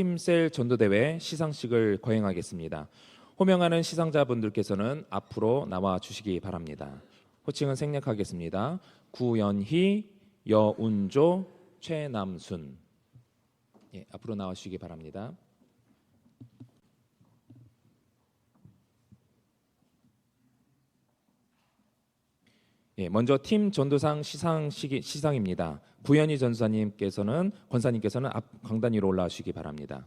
팀셀 전도대회 시상식을 거행하겠습니다. 호명하는 시상자분들께서는 앞으로 나와 주시기 바랍니다. 호칭은 생략하겠습니다. 구연희, 여운조, 최남순. 예, 앞으로 나와 주시기 바랍니다. 예, 먼저 팀 전도상 시상식이 시상입니다. 구현희 전사님께서는 권사님께서는 앞 강단 위로 올라오시기 바랍니다.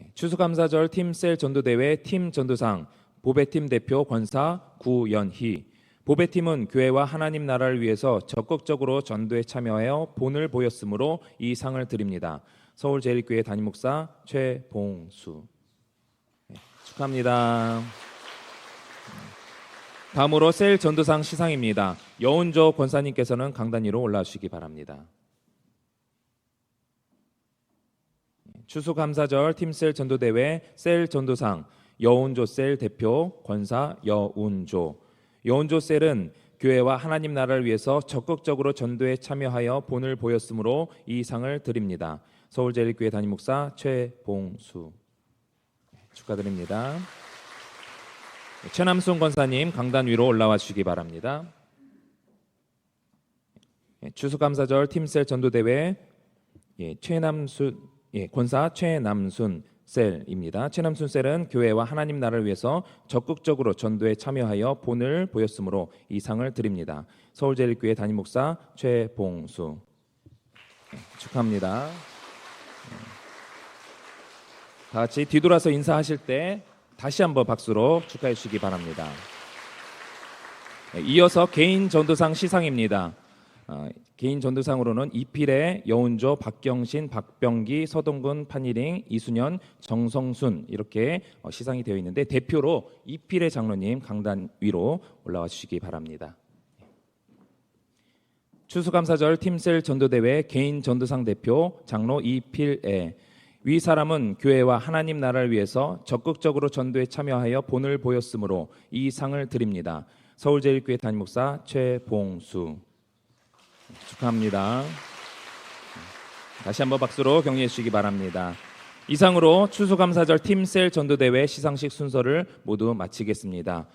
예, 추수감사절 팀셀 전도대회 팀 전도상 보배팀 대표 권사 구연희 보배팀은 교회와 하나님 나라를 위해서 적극적으로 전도에 참여하여 본을 보였으므로 이 상을 드립니다. 서울제일교회 담임 목사 최봉수 예, 축하합니다. 다음으로 셀 전도상 시상입니다. 여운조 권사님께서는 강단 위로 올라주시기 바랍니다. 추수감사절 팀셀 전도대회 셀 전도상 여운조 셀 대표 권사 여운조 여운조 셀은 교회와 하나님 나라를 위해서 적극적으로 전도에 참여하여 본을 보였으므로 이 상을 드립니다. 서울제일교회 담임 목사 최봉수 축하드립니다. 최남순 권사님 강단 위로 올라와 주시기 바랍니다. 예, 추수감사절 팀셀 전도대회 예, 최남순 예, 권사 최남순 셀입니다. 최남순 셀은 교회와 하나님 나라를 위해서 적극적으로 전도에 참여하여 본을 보였으므로 이 상을 드립니다. 서울제일교회 담임 목사 최봉수 예, 축하합니다. 예. 다 같이 뒤돌아서 인사하실 때 다시 한번 박수로 축하해 주시기 바랍니다. 예, 이어서 개인 전도상 시상입니다. 어, 개인 전도상으로는 이필의 여운조, 박경신, 박병기, 서동근, 판이링, 이순현, 정성순 이렇게 어, 시상이 되어 있는데 대표로 이필의 장로님 강단 위로 올라와 주시기 바랍니다. 추수감사절 팀셀 전도대회 개인 전도상 대표 장로 이필의 위 사람은 교회와 하나님 나라를 위해서 적극적으로 전도에 참여하여 본을 보였으므로 이 상을 드립니다. 서울제일교회 담임 목사 최봉수 축하합니다. 다시 한번 박수로 격려해 주시기 바랍니다. 이상으로 추수감사절 팀셀 전도대회 시상식 순서를 모두 마치겠습니다.